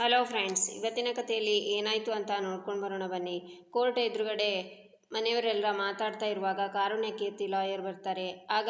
Hello friends ಇವತ್ತಿನ ಕಥೆಯಲ್ಲಿ ಏನಾಯಿತು ಅಂತ ನೋಡ್ಕೊಂಡು ಬರೋಣ ಬನ್ನಿ. ಕೋರ್ಟ್ ಎದುರುಗಡೆ ಮನೆಯವರೆಲ್ಲ ಮಾತಾಡ್ತಾ ಇರುವಾಗ ಕಾರುಣ್ಯ ಕೀರ್ತಿ ಲಾಯರ್ ಬರ್ತಾರೆ. ಆಗ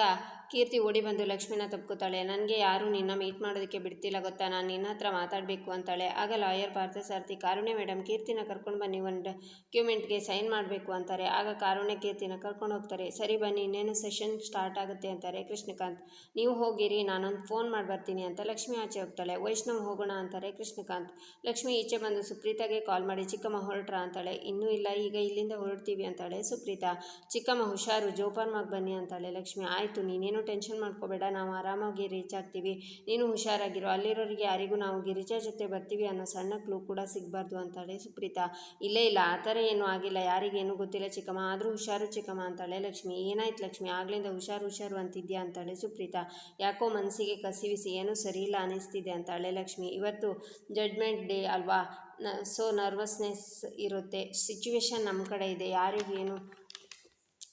ಕೀರ್ತಿ ಓಡಿ ಬಂದು, ಲಕ್ಷ್ಮಿನ ತಪ್ಕೋತಾಳೆ ನನಗೆ ಯಾರು ನಿನ್ನ ಮೀಟ್ ಮಾಡೋದಕ್ಕೆ ಬಿಡ್ತಿಲ್ಲ ಗೊತ್ತಾ? ನಾನು ನಿನ್ನ ಹತ್ರ ಮಾತಾಡಬೇಕು ಅಂತಾಳೆ. ಆಗ ಲಾಯರ್ ಪಾರ್ಥಸಾರಥಿ, ಕಾರುಣ್ಯ ಮೇಡಮ್ ಕೀರ್ತಿನ ಕರ್ಕೊಂಡು ಬನ್ನಿ, ಒಂದು ಡಾಕ್ಯುಮೆಂಟ್ಗೆ ಸೈನ್ ಮಾಡಬೇಕು ಅಂತಾರೆ. ಆಗ ಕಾರುಣ್ಯ ಕೀರ್ತಿನ ಕರ್ಕೊಂಡು ಹೋಗ್ತಾರೆ. ಸರಿ ಬನ್ನಿ, ಇನ್ನೇನು ಸೆಷನ್ ಸ್ಟಾರ್ಟ್ ಆಗುತ್ತೆ ಅಂತಾರೆ ಕೃಷ್ಣಕಾಂತ್. ನೀವು ಹೋಗಿರಿ, ನಾನೊಂದು ಫೋನ್ ಮಾಡಿ ಬರ್ತೀನಿ ಅಂತ ಲಕ್ಷ್ಮಿ ಆಚೆ ಹೋಗ್ತಾಳೆ. ವೈಷ್ಣವ್, ಹೋಗೋಣ ಅಂತಾರೆ ಕೃಷ್ಣಕಾಂತ್. ಲಕ್ಷ್ಮಿ ಈಚೆ ಬಂದು, ಸುಪ್ರೀತಾಗೆ ಕಾಲ್ ಮಾಡಿ, ಚಿಕ್ಕಮ್ಮ ಹೊರಟ್ರ ಅಂತಾಳೆ. ಇನ್ನೂ ಇಲ್ಲ, ಈಗ ಇಲ್ಲಿಂದ ಹೊರಡ್ತೀವಿ ಅಂತಾಳೆ ಸುಪ್ರೀತಾ. ಚಿಕ್ಕಮ್ಮ, ಹುಷಾರು, ಜೋಪಾನವಾಗಿ ಬನ್ನಿ ಅಂತಾಳೆ ಲಕ್ಷ್ಮಿ. ಆಯಿತು, ನೀನೇನು ಟೆನ್ಷನ್ ಮಾಡ್ಕೋಬೇಡ, ನಾವು ಆರಾಮಾಗಿ ರೀಚ್ ಆಗ್ತೀವಿ. ನೀನು ಹುಷಾರಾಗಿರು, ಅಲ್ಲಿರೋರಿಗೆ ಯಾರಿಗೂ ನಾವು ಗಿರಿಜಾ ಜೊತೆ ಬರ್ತೀವಿ ಅನ್ನೋ ಸಣ್ಣ ಕ್ಲೂ ಕೂಡ ಸಿಗಬಾರ್ದು ಅಂತಾಳೆ ಸುಪ್ರೀತಾ. ಇಲ್ಲೇ ಇಲ್ಲ, ಆ ಥರ ಏನೂ ಆಗಿಲ್ಲ, ಯಾರಿಗೇನು ಗೊತ್ತಿಲ್ಲ ಚಿಕ್ಕಮ್ಮ, ಆದರೂ ಹುಷಾರು ಚಿಕ್ಕಮ್ಮ ಅಂತಾಳೆ ಲಕ್ಷ್ಮಿ. ಏನಾಯ್ತು ಲಕ್ಷ್ಮಿ, ಆಗಲಿಂದ ಹುಷಾರು ಹುಷಾರು ಅಂತಿದ್ಯಾ ಅಂತಾಳೆ ಸುಪ್ರೀತಾ. ಯಾಕೋ ಮನಸ್ಸಿಗೆ ಕಸಿವಿಸಿ ಏನೂ ಸರಿಯಿಲ್ಲ ಅನ್ನಿಸ್ತಿದೆ ಅಂತಾಳೆ ಲಕ್ಷ್ಮಿ. ಇವತ್ತು ಜಡ್ಮೆಂಟ್ ಡೇ ಅಲ್ವಾ? ನ ಸೊ ನರ್ವಸ್ನೆಸ್ ಇರುತ್ತೆ. ಸಿಚುವೇಶನ್ ನಮ್ಮ ಕಡೆ ಇದೆ, ಯಾರಿಗೇನು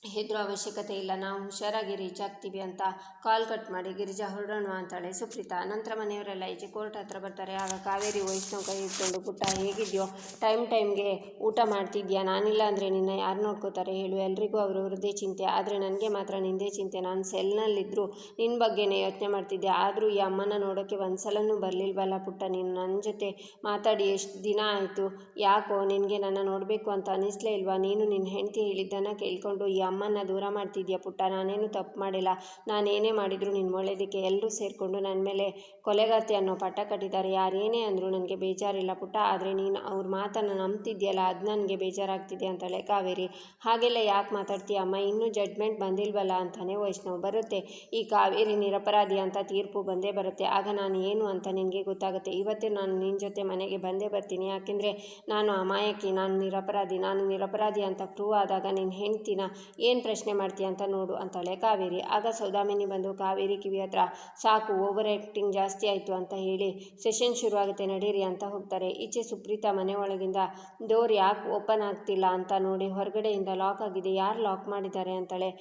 ಹೆದರೋ ಅವಶ್ಯಕತೆ ಇಲ್ಲ. ನಾವು ಹುಷಾರಾಗಿ ರೀಚ್ ಆಗ್ತೀವಿ ಅಂತ ಕಾಲ್ ಕಟ್ ಮಾಡಿ ಗಿರಿಜಾ ಹೊರಡೋಣ ಅಂತಾಳೆ ಸುಪ್ರೀತಾ. ನಂತರ ಮನೆಯವರೆಲ್ಲ ಈಚೆ ಕೋರ್ಟ್ ಹತ್ರ ಬರ್ತಾರೆ. ಆಗ ಕಾವೇರಿ ವೈಷ್ಣವ್ ಕೈ ಇಟ್ಕೊಂಡು ಪುಟ್ಟ, ಹೇಗಿದೆಯೋ? ಟೈಮ್ ಟೈಮ್ಗೆ ಊಟ ಮಾಡ್ತಿದ್ಯಾ? ನಾನಿಲ್ಲ ಅಂದರೆ ನಿನ್ನ ಯಾರು ನೋಡ್ಕೋತಾರೆ ಹೇಳು. ಎಲ್ರಿಗೂ ಅವ್ರವ್ರದ್ದೇ ಚಿಂತೆ. ಆದರೆ ನನಗೆ ಮಾತ್ರ ನಿಂದೇ ಚಿಂತೆ. ನಾನು ಸೆಲ್ನಲ್ಲಿದ್ದರೂ ನಿನ್ನ ಬಗ್ಗೆನೇ ಯೋಚನೆ ಮಾಡ್ತಿದ್ದೆ. ಆದರೂ ಈ ಅಮ್ಮನ ನೋಡೋಕ್ಕೆ ಒಂದು ಸಲನೂ ಬರಲಿಲ್ವಲ್ಲ ಪುಟ್ಟ? ನೀನು ನನ್ನ ಜೊತೆ ಮಾತಾಡಿ ಎಷ್ಟು ದಿನ ಆಯಿತು? ಯಾಕೋ ನಿನಗೆ ನನ್ನ ನೋಡಬೇಕು ಅಂತ ಅನ್ನಿಸ್ಲೇ ಇಲ್ವಾ? ನೀನು ನಿನ್ನ ಹೆಂಡತಿ ಹೇಳಿದ್ದನ್ನು ಕೇಳ್ಕೊಂಡು ಈ ಅಮ್ಮನ ದೂರ ಮಾಡ್ತಿದ್ಯಾ ಪುಟ್ಟ? ನಾನೇನು ತಪ್ಪು ಮಾಡಿಲ್ಲ. ನಾನೇನೇ ಮಾಡಿದರೂ ನಿನ್ನ ಒಳ್ಳೆಯದಕ್ಕೆ ಎಲ್ಲರೂ ಸೇರಿಕೊಂಡು ನನ್ನ ಮೇಲೆ ಕೊಲೆಗಾರ್ತಿ ಅನ್ನೋ ಪಟ್ಟ ಕಟ್ಟಿದ್ದಾರೆ. ಯಾರೇನೇ ಅಂದರೂ ನನಗೆ ಬೇಜಾರಿಲ್ಲ ಪುಟ್ಟ. ಆದರೆ ನೀನು ಅವ್ರ ಮಾತನ್ನು ನಂಬ್ತಿದ್ಯಲ್ಲ, ಅದು ನನಗೆ ಬೇಜಾರಾಗ್ತಿದೆ ಅಂತಾಳೆ ಕಾವೇರಿ ಹಾಗೆಲ್ಲ ಯಾಕೆ ಮಾತಾಡ್ತೀಯ ಅಮ್ಮ? ಇನ್ನೂ ಜಡ್ಮೆಂಟ್ ಬಂದಿಲ್ವಲ್ಲ ಅಂತಾನೆ ವೈಷ್ಣವ್ ಬರುತ್ತೆ. ಈ ಕಾವೇರಿ ನಿರಪರಾಧಿ ಅಂತ ತೀರ್ಪು ಬಂದೇ ಬರುತ್ತೆ. ಆಗ ನಾನು ಏನು ಅಂತ ನಿನಗೆ ಗೊತ್ತಾಗುತ್ತೆ. ಇವತ್ತೇ ನಾನು ನಿನ್ನ ಜೊತೆ ಮನೆಗೆ ಬಂದೇ ಬರ್ತೀನಿ. ಯಾಕೆಂದರೆ ನಾನು ಅಮಾಯಕಿ, ನಾನು ನಿರಪರಾಧಿ. ನಾನು ನಿರಪರಾಧಿ ಅಂತ ಪ್ರೂವ್ ಆದಾಗ ನಿನ್ನ ಹೆಂಡ್ತಿನ ಏನು ಪ್ರಶ್ನೆ ಮಾಡ್ತೀಯ ಅಂತ ನೋಡು ಅಂತಾಳೆ ಕಾವೇರಿ, ಆಗ ಸೌದಾಮಿನಿ ಬಂದು, ಕಾವೇರಿ ಕಿವಿ ಹತ್ರ ಸಾಕು ಓವರ್ ಆ್ಯಕ್ಟಿಂಗ್ ಜಾಸ್ತಿ ಆಯಿತು ಅಂತ ಹೇಳಿ ಸೆಷನ್ ಶುರುವಾಗುತ್ತೆ, ನಡೀರಿ ಅಂತ ಹೋಗ್ತಾರೆ. ಈಚೆ ಸುಪ್ರೀತಾ ಮನೆ ಒಳಗಿಂದ ಡೋರ್ ಯಾಕೆ ಓಪನ್ ಆಗ್ತಿಲ್ಲ? ಅಂತ ನೋಡಿ ಹೊರಗಡೆಯಿಂದ ಲಾಕ್ ಆಗಿದೆ. ಯಾರು ಲಾಕ್ ಮಾಡಿದ್ದಾರೆ ಅಂತಾಳೆ.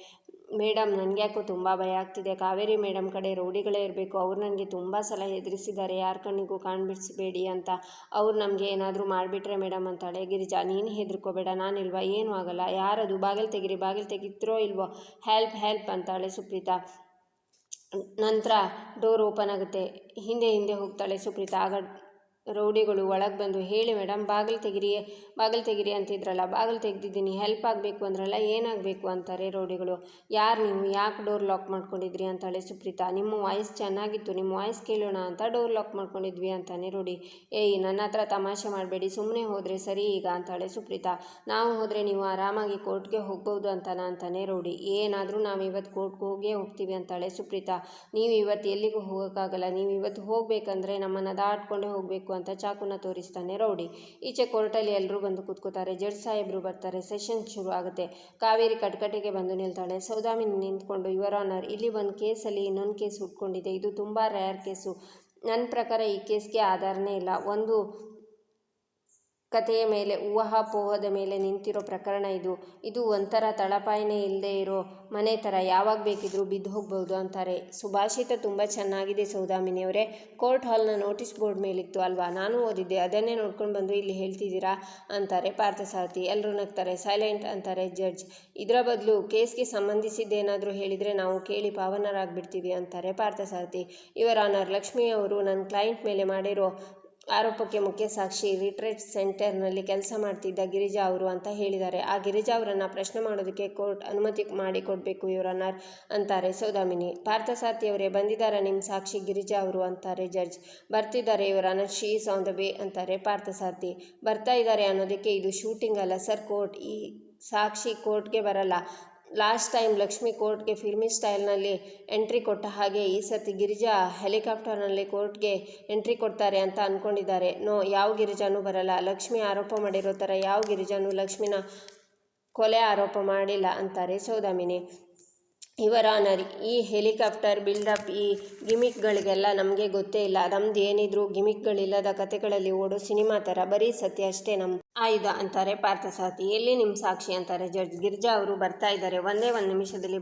ಮೇಡಮ್, ನನಗೆ ಯಾಕೋ ತುಂಬ ಭಯ ಆಗ್ತಿದೆ. ಕಾವೇರಿ ಮೇಡಮ್ ಕಡೆ ರೌಡಿಗಳೇ ಇರಬೇಕು. ಅವ್ರು ನನಗೆ ತುಂಬ ಸಲ ಹೆದರಿಸಿದ್ದಾರೆ. ಯಾರ ಕಣ್ಣಿಗೂ ಕಾಣ್ಬಿಡಿಸ್ಬೇಡಿ ಅಂತ. ಅವ್ರು ನಮಗೆ ಏನಾದರೂ ಮಾಡಿಬಿಟ್ರೆ ಮೇಡಮ್ ಅಂತಾಳೆ ಗಿರಿಜಾ ನೀನು ಹೆದರ್ಕೋಬೇಡ. ನಾನಿಲ್ವಾ? ಏನೂ ಆಗಲ್ಲ. ಯಾರದು? ಬಾಗಿಲು ತೆಗಿರಿ, ಬಾಗಿಲು ತೆಗಿತ್ರೋ ಇಲ್ವೋ? ಹೆಲ್ಪ್ ಹೆಲ್ಪ್ ಅಂತಾಳೆ ಸುಪ್ರೀತಾ. ನಂತರ ಡೋರ್ ಓಪನ್ ಆಗುತ್ತೆ. ಹಿಂದೆ ಹಿಂದೆ ಹೋಗ್ತಾಳೆ ಸುಪ್ರೀತಾ. ಆಗ ರೌಡಿಗಳು ಒಳಗೆ ಬಂದು, ಹೇಳಿ ಮೇಡಮ್ ಬಾಗಿಲು ತೆಗಿರಿ ಬಾಗಿಲು ತೆಗಿರಿ ಅಂತಿದ್ರಲ್ಲ, ಬಾಗಿಲು ತೆಗೆದಿದ್ದೀನಿ, ಹೆಲ್ಪ್ ಆಗಬೇಕು ಅಂದ್ರಲ್ಲ ಏನಾಗಬೇಕು ಅಂತಾರೆ ರೌಡಿಗಳು. ಯಾರು ನೀವು? ಯಾಕೆ ಡೋರ್ ಲಾಕ್ ಮಾಡ್ಕೊಂಡಿದ್ರಿ? ಅಂತಾಳೆ ಸುಪ್ರೀತಾ. ನಿಮ್ಮ ವಾಯ್ಸ್ ಚೆನ್ನಾಗಿತ್ತು, ನಿಮ್ಮ ವಾಯ್ಸ್ ಕೇಳೋಣ ಅಂತ ಡೋರ್ ಲಾಕ್ ಮಾಡ್ಕೊಂಡಿದ್ವಿ, ಅಂತಾನೆ ರೌಡಿ ಏಯ್, ನನ್ನ ಹತ್ರ ತಮಾಷೆ ಮಾಡಬೇಡಿ ಸುಮ್ಮನೆ ಹೋದರೆ ಸರಿ ಈಗ, ಅಂತಾಳೆ ಸುಪ್ರೀತಾ. ನಾವು ಹೋದರೆ ನೀವು ಆರಾಮಾಗಿ ಕೋರ್ಟ್ಗೆ ಹೋಗ್ಬೋದು ಅಂತಾನ? ಅಂತಾನೆ ರೌಡಿ ಏನಾದರೂ ನಾವು ಇವತ್ತು ಕೋರ್ಟ್ಗೆ ಹೋಗೇ ಹೋಗ್ತೀವಿ, ಅಂತಾಳೆ ಸುಪ್ರೀತಾ. ನೀವು ಇವತ್ತು ಎಲ್ಲಿಗೂ ಹೋಗೋಕ್ಕಾಗಲ್ಲ, ನೀವು ಇವತ್ತು ಹೋಗಬೇಕಂದ್ರೆ ನಮ್ಮನ್ನು ದಾಟ್ಕೊಂಡೇ ಹೋಗಬೇಕು ಅಂತ ಚಾಕುನ ತೋರಿಸ್ತಾನೆ ರೌಡಿ. ಈಚೆ ಕೋರ್ಟಲ್ಲಿ ಎಲ್ಲರೂ ಬಂದು ಕೂತ್ಕೋತಾರೆ. ಜಡ್ಜ್ ಸಾಹೇಬರು ಬರ್ತಾರೆ. ಸೆಷನ್ ಶುರು ಆಗುತ್ತೆ. ಕಾವೇರಿ ಕಟ್ಕಟೆಗೆ ಬಂದು ನಿಲ್ತಾಳೆ. ಸೌದಾಮಿ ನಿಂತ್ಕೊಂಡು ಯುವರ್ ಆನರ್ ಇಲ್ಲಿ ಒಂದು ಕೇಸಲ್ಲಿ ಇನ್ನೊಂದು ಕೇಸ್ ಹುಟ್ಕೊಂಡಿದೆ. ಇದು ತುಂಬ ರೇರ್ ಕೇಸು. ನನ್ನ ಪ್ರಕಾರ ಈ ಕೇಸ್ಗೆ ಆಧಾರನೇ ಇಲ್ಲ. ಒಂದು ಕಥೆಯ ಮೇಲೆ ಊಹಾಪೋಹದ ಮೇಲೆ ನಿಂತಿರೋ ಪ್ರಕರಣ ಇದು. ಇದು ಒಂಥರ ತಳಪಾಯನೇ ಇಲ್ಲದೆ ಇರೋ ಮನೆ ಥರ, ಯಾವಾಗ ಬೇಕಿದ್ರೂ ಬಿದ್ದು ಹೋಗ್ಬೋದು ಅಂತಾರೆ. ಸುಭಾಷಿತ ತುಂಬ ಚೆನ್ನಾಗಿದೆ ಸೌದಾಮಿನಿಯವರೇ. ಕೋರ್ಟ್ ಹಾಲ್ನ ನೋಟಿಸ್ ಬೋರ್ಡ್ ಮೇಲಿತ್ತು ಅಲ್ವಾ? ನಾನು ಓದಿದ್ದೆ, ಅದನ್ನೇ ನೋಡ್ಕೊಂಡು ಬಂದು ಇಲ್ಲಿ ಹೇಳ್ತಿದ್ದೀರಾ? ಅಂತಾರೆ ಪಾರ್ಥಸಾರಥಿ. ಎಲ್ಲರೂ ನಗ್ತಾರೆ. ಸೈಲೆಂಟ್ ಅಂತಾರೆ ಜಡ್ಜ್. ಇದರ ಬದಲು ಕೇಸ್ಗೆ ಸಂಬಂಧಿಸಿದ್ದೇನಾದರೂ ಹೇಳಿದರೆ ನಾವು ಕೇಳಿ ಪಾವನರಾಗ್ಬಿಡ್ತೀವಿ, ಅಂತಾರೆ ಪಾರ್ಥಸಾರಥಿ. ಇವರ ಆನರ್ ಲಕ್ಷ್ಮಿ ಅವರು ನನ್ನ ಕ್ಲೈಂಟ್ ಮೇಲೆ ಮಾಡಿರೋ ಆರೋಪಕ್ಕೆ ಮುಖ್ಯ ಸಾಕ್ಷಿ ರಿಟ್ರೀಟ್ ಸೆಂಟರ್ನಲ್ಲಿ ಕೆಲಸ ಮಾಡ್ತಿದ್ದ ಗಿರಿಜಾ ಅವರು ಅಂತ ಹೇಳಿದ್ದಾರೆ. ಆ ಗಿರಿಜಾ ಅವರನ್ನು ಪ್ರಶ್ನೆ ಮಾಡೋದಕ್ಕೆ ಕೋರ್ಟ್ ಅನುಮತಿ ಮಾಡಿಕೊಡಬೇಕು ಇವರನ್ನರ್ ಅಂತಾರೆ. ಸೌದಾಮಿನಿ ಪಾರ್ಥಸಾರಥಿ ಅವರೇ ಬಂದಿದ್ದಾರೆ ನಿಮ್ಮ ಸಾಕ್ಷಿ ಗಿರಿಜಾ ಅವರು ಅಂತಾರೆ ಜಡ್ಜ್. ಬರ್ತಿದ್ದಾರೆ ಇವರನ್ನ ಶೀ ಆನ್ ದ ವೇ ಅಂತಾರೆ ಬರ್ತಾ ಇದ್ದಾರೆ ಅನ್ನೋದಕ್ಕೆ ಇದು ಶೂಟಿಂಗ್ ಅಲ್ಲ ಸರ್ ಕೋರ್ಟ್. ಈ ಸಾಕ್ಷಿ ಕೋರ್ಟ್ಗೆ ಬರಲ್ಲ. ಲಾಸ್ಟ್ ಟೈಮ್ ಲಕ್ಷ್ಮಿ ಕೋರ್ಟ್ಗೆ ಫಿಲ್ಮಿ ಸ್ಟೈಲ್ನಲ್ಲಿ ಎಂಟ್ರಿ ಕೊಟ್ಟ ಹಾಗೆ ಈ ಸತಿ ಗಿರಿಜಾ ಹೆಲಿಕಾಪ್ಟರ್ನಲ್ಲಿ ಕೋರ್ಟ್ಗೆ ಎಂಟ್ರಿ ಕೊಡ್ತಾರೆ ಅಂತ ಅಂದ್ಕೊಂಡಿದ್ದಾರೆ ನೋ, ಯಾವ ಗಿರಿಜಾನೂ ಬರಲ್ಲ. ಲಕ್ಷ್ಮಿ ಆರೋಪ ಮಾಡಿರೋ ಥರ ಯಾವ ಗಿರಿಜಾನೂ ಲಕ್ಷ್ಮಿನ ಕೊಲೆ ಆರೋಪ ಮಾಡಿಲ್ಲ ಅಂತಾರೆ. ಸೌದಾಮಿನಿ ಇವರ ಆನರ್ ಈ ಹೆಲಿಕಾಪ್ಟರ್ ಬಿಲ್ಡಪ್ ಈ ಗಿಮಿಕ್ಗಳಿಗೆಲ್ಲ ನಮಗೆ ಗೊತ್ತೇ ಇಲ್ಲ. ನಮ್ದು ಏನಿದ್ರು ಗಿಮಿಕ್ಗಳಿಲ್ಲದ ಕತೆಗಳಲ್ಲಿ ಓಡೋ ಸಿನಿಮಾ ಥರ ಬರೀ ಸತ್ಯ ಅಷ್ಟೇ ನಮ್ಮ ಆಯುಧ ಅಂತಾರೆ ಪಾರ್ಥಸಾರಥಿ ಎಲ್ಲಿ ನಿಮ್ಮ ಸಾಕ್ಷಿ ಅಂತಾರೆ? ಜಡ್ಜ್ ಗಿರಿಜಾ ಅವರು ಬರ್ತಾ ಇದ್ದಾರೆ. ಒಂದೇ ಒಂದು ನಿಮಿಷದಲ್ಲಿ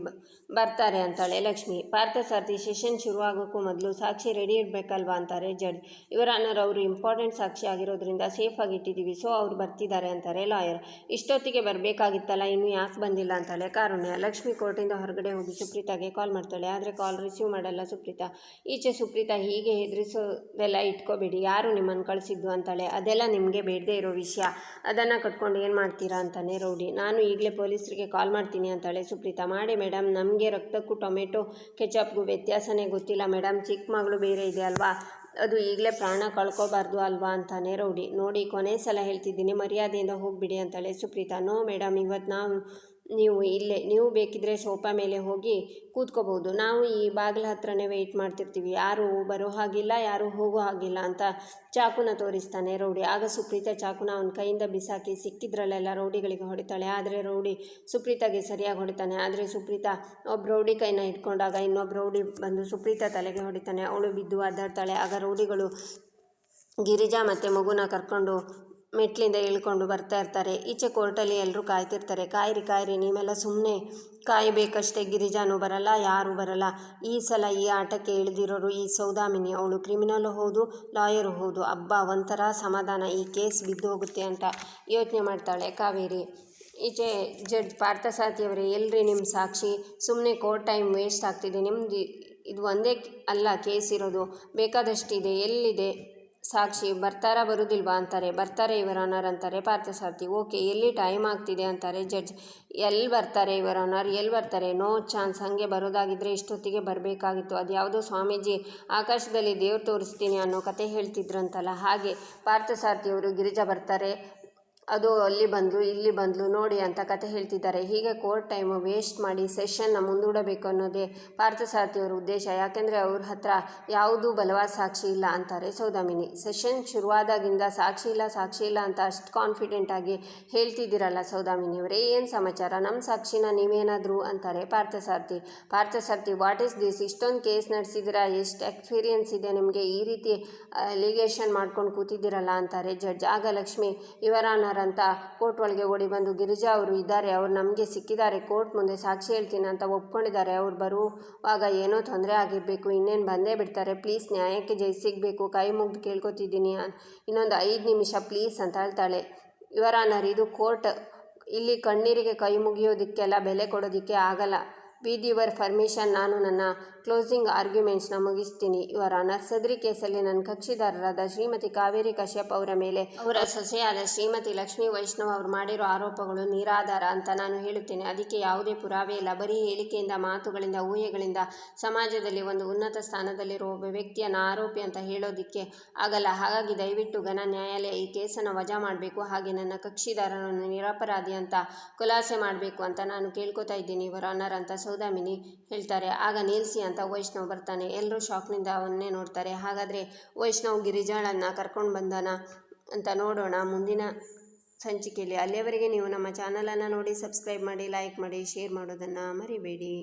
ಬರ್ತಾರೆ ಅಂತಾಳೆ ಲಕ್ಷ್ಮಿ. ಪಾರ್ಥಸಾರಥಿ ಸೆಷನ್ ಶುರುವಾಗೋಕ್ಕೂ ಮೊದಲು ಸಾಕ್ಷಿ ರೆಡಿ ಇರಬೇಕಲ್ವಾ ಅಂತಾರೆ ಜಡ್ಜ್. ಇವರ ಅನ್ನೋರು ಅವರು ಇಂಪಾರ್ಟೆಂಟ್ ಸಾಕ್ಷಿ ಆಗಿರೋದ್ರಿಂದ ಸೇಫಾಗಿ ಇಟ್ಟಿದ್ದೀವಿ ಸೊ, ಅವ್ರು ಬರ್ತಿದ್ದಾರೆ ಅಂತಾರೆ ಲಾಯರ್. ಇಷ್ಟೊತ್ತಿಗೆ ಬರಬೇಕಾಗಿತ್ತಲ್ಲ, ಇನ್ನೂ ಯಾಕೆ ಬಂದಿಲ್ಲ ಅಂತಾಳೆ ಕಾರುಣ್ಯ. ಲಕ್ಷ್ಮಿ ಕೋರ್ಟಿಂದ ಹೊರಗಡೆ ಹೋಗಿ ಸುಪ್ರೀತಾಗೆ ಕಾಲ್ ಮಾಡ್ತಾಳೆ. ಆದರೆ ಕಾಲ್ ರಿಸೀವ್ ಮಾಡಲ್ಲ ಸುಪ್ರೀತಾ. ಈಚೆ ಸುಪ್ರೀತಾ ಹೀಗೆ ಹೆದರಿಸೋದೆಲ್ಲ ಇಟ್ಕೋಬೇಡಿ. ಯಾರು ನಿಮ್ಮನ್ನು ಕಳಿಸಿದ್ದು ಅಂತಾಳೆ. ಅದೆಲ್ಲ ನಿಮಗೆ ಬೇಡದೇ ಇರೋ ವಿಷಯ. ಅದನ್ನು ಕಟ್ಕೊಂಡು ಏನು ಮಾಡ್ತೀರಾ ಅಂತಾನೆ ರೌಡಿ. ನಾನು ಈಗಲೇ ಪೊಲೀಸರಿಗೆ ಕಾಲ್ ಮಾಡ್ತೀನಿ ಅಂತಾಳೆ. ಸುಪ್ರೀತಾ, ಮಾಡಿ ಮೇಡಮ್ ನಮಗೆ ರಕ್ತಕ್ಕೂ ಟೊಮೆಟೊ, ಕೆಚಪ್ಗೂ ವ್ಯತ್ಯಾಸನೇ ಗೊತ್ತಿಲ್ಲ ಮೇಡಮ್ ಚಿಕ್ಕ ಮಗಳು ಬೇರೆ ಇದೆ ಅಲ್ವಾ? ಅದು ಈಗಲೇ ಪ್ರಾಣ ಕಳ್ಕೊಬಾರ್ದು ಅಲ್ವಾ ಅಂತಾನೆ ರೌಡಿ. ನೋಡಿ, ಕೊನೆ ಸಲ ಹೇಳ್ತಿದ್ದೀನಿ, ಮರ್ಯಾದೆಯಿಂದ ಹೋಗಿಬಿಡಿ ಅಂತಾಳೆ ಸುಪ್ರೀತಾ. ನೋ ಮೇಡಮ್ ಇವತ್ತು ನಾವು ನೀವು ಇಲ್ಲೇ, ನೀವು ಬೇಕಿದ್ರೆ ಸೋಫಾ ಮೇಲೆ ಹೋಗಿ ಕೂತ್ಕೋಬೋದು ನಾವು ಈ ಬಾಗಿಲ ಹತ್ರನೇ ವೆಯ್ಟ್ ಮಾಡ್ತಿರ್ತೀವಿ. ಯಾರು ಬರೋ ಹಾಗಿಲ್ಲ, ಯಾರು ಹೋಗೋ ಹಾಗಿಲ್ಲ ಅಂತ ಚಾಕುನ ತೋರಿಸ್ತಾನೆ ರೌಡಿ. ಆಗ ಸುಪ್ರೀತಾ ಚಾಕುನ ಅವನ ಕೈಯಿಂದ ಬಿಸಾಕಿ ಸಿಕ್ಕಿದ್ರಲ್ಲೆಲ್ಲ ರೌಡಿಗಳಿಗೆ ಹೊಡಿತಾಳೆ. ಆದರೆ ರೌಡಿ ಸುಪ್ರೀತಾಗೆ ಸರಿಯಾಗಿ ಹೊಡಿತಾನೆ. ಆದರೆ ಸುಪ್ರೀತಾ ಒಬ್ಬ ರೌಡಿ ಕೈನ ಇಟ್ಕೊಂಡಾಗ ಇನ್ನೊಬ್ಬ ರೌಡಿ ಬಂದು ಸುಪ್ರೀತಾ ತಲೆಗೆ ಹೊಡಿತಾನೆ. ಅವಳು ಬಿದ್ದು ಅದಾಡ್ತಾಳೆ. ಆಗ ರೌಡಿಗಳು ಗಿರಿಜಾ ಮತ್ತು ಮಗುನ ಕರ್ಕೊಂಡು ಮೆಟ್ಲಿಂದ ಇಳ್ಕೊಂಡು ಬರ್ತಾ ಇರ್ತಾರೆ. ಈಚೆ ಕೋರ್ಟಲ್ಲಿ ಎಲ್ಲರೂ ಕಾಯ್ತಿರ್ತಾರೆ. ಕಾಯಿರಿ ಕಾಯಿರಿ, ನೀವೆಲ್ಲ ಸುಮ್ಮನೆ ಕಾಯಬೇಕಷ್ಟೇ ಗಿರಿಜಾನು ಬರಲ್ಲ, ಯಾರೂ ಬರಲ್ಲ. ಈ ಸಲ ಈ ಆಟಕ್ಕೆ ಇಳಿದಿರೋರು ಈ ಸೌದಾಮಿನಿ. ಅವಳು ಕ್ರಿಮಿನಲ್ ಹೌದು, ಲಾಯರು ಹೌದು. ಹಬ್ಬ ಒಂಥರ ಸಮಾಧಾನ. ಈ ಕೇಸ್ ಬಿದ್ದು ಹೋಗುತ್ತೆ ಅಂತ ಯೋಚನೆ ಮಾಡ್ತಾಳೆ ಕಾವೇರಿ. ಈಚೆ ಜಡ್ಜ್ ಪಾರ್ಥಸಾರ್ಥಿಯವರೇ ಎಲ್ರಿ ನಿಮ್ಮ ಸಾಕ್ಷಿ. ಸುಮ್ಮನೆ ಕೋರ್ಟ್ ಟೈಮ್ ವೇಸ್ಟ್ ಆಗ್ತಿದೆ. ನಿಮ್ಮದು ಇದು ಒಂದೇ ಅಲ್ಲ ಕೇಸ್ ಇರೋದು. ಬೇಕಾದಷ್ಟಿದೆ, ಎಲ್ಲಿದೆ? ಸಾಕ್ಷಿ ಬರ್ತಾರಾ ಬರುವುದಿಲ್ವಾ ಅಂತಾರೆ, ಬರ್ತಾರೆ ಇವರ ಆನರ್ ಅಂತಾರೆ ಪಾರ್ಥಸಾರಥಿ ಓಕೆ, ಎಲ್ಲಿ ಟೈಮ್ ಆಗ್ತಿದೆ ಅಂತಾರೆ ಜಡ್ಜ್ ಎಲ್ಲಿ ಬರ್ತಾರೆ ಇವರ ಆನರ್ ಎಲ್ಲಿ ಬರ್ತಾರೆ? ನೋ ಚಾನ್ಸ್ ಹಾಗೆ ಬರೋದಾಗಿದ್ದರೆ ಇಷ್ಟೊತ್ತಿಗೆ ಬರಬೇಕಾಗಿತ್ತು ಅದು ಯಾವುದೋ ಸ್ವಾಮೀಜಿ ಆಕಾಶದಲ್ಲಿ ದೇವ್ರು ತೋರಿಸ್ತೀನಿ ಅನ್ನೋ ಕತೆ ಹೇಳ್ತಿದ್ರಂತಲ್ಲ, ಹಾಗೆ ಪಾರ್ಥಸಾರಥಿಯವರು ಗಿರಿಜಾ ಬರ್ತಾರೆ ಅದು ಅಲ್ಲಿ ಬಂದ್ಲು, ಇಲ್ಲಿ ಬಂದ್ಲು, ನೋಡಿ ಅಂತ ಕತೆ ಹೇಳ್ತಿದ್ದಾರೆ. ಹೀಗೆ ಕೋರ್ಟ್ ಟೈಮು ವೇಸ್ಟ್ ಮಾಡಿ ಸೆಷನ್ನ ಮುಂದೂಡಬೇಕು ಅನ್ನೋದೇ ಪಾರ್ಥಸಾರಥಿಯವರ ಉದ್ದೇಶ. ಯಾಕೆಂದರೆ ಅವ್ರ ಹತ್ರ ಯಾವುದೂ ಬಲವಾದ ಸಾಕ್ಷಿ ಇಲ್ಲ ಅಂತಾರೆ. ಸೌದಾಮಿನಿ, ಸೆಷನ್ ಶುರುವಾದಾಗಿಂದ ಸಾಕ್ಷಿ ಇಲ್ಲ ಸಾಕ್ಷಿ ಇಲ್ಲ ಅಂತ ಅಷ್ಟು ಕಾನ್ಫಿಡೆಂಟ್ ಆಗಿ ಹೇಳ್ತಿದ್ದೀರಲ್ಲ ಸೌದಾಮಿನಿಯವರೇ, ಏನು ಸಮಾಚಾರ? ನಮ್ಮ ಸಾಕ್ಷಿನ ನೀವೇನಾದರೂ ಅಂತಾರೆ Parthasarathi Parthasarathi what is this ಇಷ್ಟೊಂದು ಕೇಸ್ ನಡೆಸಿದ್ದೀರಾ? ಎಷ್ಟು ಎಕ್ಸ್ಪೀರಿಯನ್ಸ್ ಇದೆ ನಿಮಗೆ? ಈ ರೀತಿ ಅಲಿಗೇಷನ್ ಮಾಡ್ಕೊಂಡು ಕೂತಿದ್ದೀರಲ್ಲ ಅಂತಾರೆ. ಜಡ್ಜ್ ಆಗ ಲಕ್ಷ್ಮಿ ಇವರಾನರ್ ಅಂತ ಕೋರ್ಟ್ ಒಳಗೆ ಓಡಿ ಬಂದು ಗಿರಿಜಾ ಅವರು ಇದ್ದಾರೆ, ಅವ್ರು ನಮಗೆ ಸಿಕ್ಕಿದ್ದಾರೆ, ಕೋರ್ಟ್ ಮುಂದೆ ಸಾಕ್ಷಿ ಹೇಳ್ತೀನಿ ಅಂತ ಒಪ್ಕೊಂಡಿದ್ದಾರೆ, ಅವ್ರು ಬರುವಾಗ ಏನೋ ತೊಂದರೆ ಆಗಿರಬೇಕು, ಇನ್ನೇನು ಬಂದೇ ಬಿಡ್ತಾರೆ ಪ್ಲೀಸ್ ನ್ಯಾಯಕ್ಕೆ ಜೈ ಸಿಗಬೇಕು, ಕೈ ಮುಗ್ದು ಕೇಳ್ಕೊತಿದ್ದೀನಿ ಇನ್ನೊಂದು ಐದು ನಿಮಿಷ ಪ್ಲೀಸ್ ಅಂತ ಹೇಳ್ತಾಳೆ. ಇವರ ಇದು ಕೋರ್ಟ್, ಇಲ್ಲಿ ಕಣ್ಣೀರಿಗೆ ಕೈ ಮುಗಿಯೋದಕ್ಕೆಲ್ಲ ಬೆಲೆ ಕೊಡೋದಕ್ಕೆ ಆಗಲ್ಲ. ವಿತ್ ಯುವರ್ ಪರ್ಮಿಷನ್, ನಾನು ನನ್ನ ಕ್ಲೋಸಿಂಗ್ ಆರ್ಗ್ಯುಮೆಂಟ್ಸ್ನ ಮುಗಿಸ್ತೀನಿ. ಇವರ ನರ್ಸದ್ರಿ ಸದರಿ ಕೇಸಲ್ಲಿ ನನ್ನ ಕಕ್ಷಿದಾರರಾದ ಶ್ರೀಮತಿ ಕಾವೇರಿ ಕಶ್ಯಪ್ ಅವರ ಮೇಲೆ ಅವರ ಸೊಸೆಯಾದ ಶ್ರೀಮತಿ ಲಕ್ಷ್ಮೀ ವೈಷ್ಣವ್ ಅವರು ಮಾಡಿರೋ ಆರೋಪಗಳು ನಿರಾಧಾರ ಅಂತ ನಾನು ಹೇಳುತ್ತೇನೆ. ಅದಕ್ಕೆ ಯಾವುದೇ ಪುರಾವೆ ಇಲ್ಲ. ಬರೀ ಹೇಳಿಕೆಯಿಂದ, ಮಾತುಗಳಿಂದ, ಊಹೆಗಳಿಂದ ಸಮಾಜದಲ್ಲಿ ಒಂದು ಉನ್ನತ ಸ್ಥಾನದಲ್ಲಿರುವ ಒಬ್ಬ ವ್ಯಕ್ತಿಯನ್ನು ಆರೋಪಿ ಅಂತ ಹೇಳೋದಿಕ್ಕೆ ಆಗಲ್ಲ. ಹಾಗಾಗಿ ದಯವಿಟ್ಟು ಘನ ನ್ಯಾಯಾಲಯ ಈ ಕೇಸನ್ನು ವಜಾ ಮಾಡಬೇಕು. ಹಾಗೆ ನನ್ನ ಕಕ್ಷಿದಾರರನ್ನು ನಿರಪರಾಧಿ ಅಂತ ಖುಲಾಸೆ ಮಾಡಬೇಕು ಅಂತ ನಾನು ಕೇಳ್ಕೊತಾ ಇದ್ದೀನಿ. ಇವರ ಅನರ್ ಅಂತ ಸೌದಾಮಿನಿ ಹೇಳ್ತಾರೆ, ಆಗ ನಿಲ್ಸಿ ಅಂತ ವೈಷ್ಣವ್ ಬರ್ತಾನೆ. ಎಲ್ಲರೂ ಶಾಕ್ನಿಂದ ಅವನ್ನೇ ನೋಡ್ತಾರೆ. ಹಾಗಾದರೆ ವೈಷ್ಣವ್ ಗಿರಿಜಾಳನ್ನು ಕರ್ಕೊಂಡು ಬಂದಾನ ಅಂತ ನೋಡೋಣ ಮುಂದಿನ ಸಂಚಿಕೆಯಲ್ಲಿ. ಅಲ್ಲಿಯವರೆಗೆ ನೀವು ನಮ್ಮ ಚಾನಲನ್ನು ನೋಡಿ ಸಬ್ಸ್ಕ್ರೈಬ್ ಮಾಡಿ ಲೈಕ್ ಮಾಡಿ ಶೇರ್ ಮಾಡೋದನ್ನು ಮರಿಬೇಡಿ.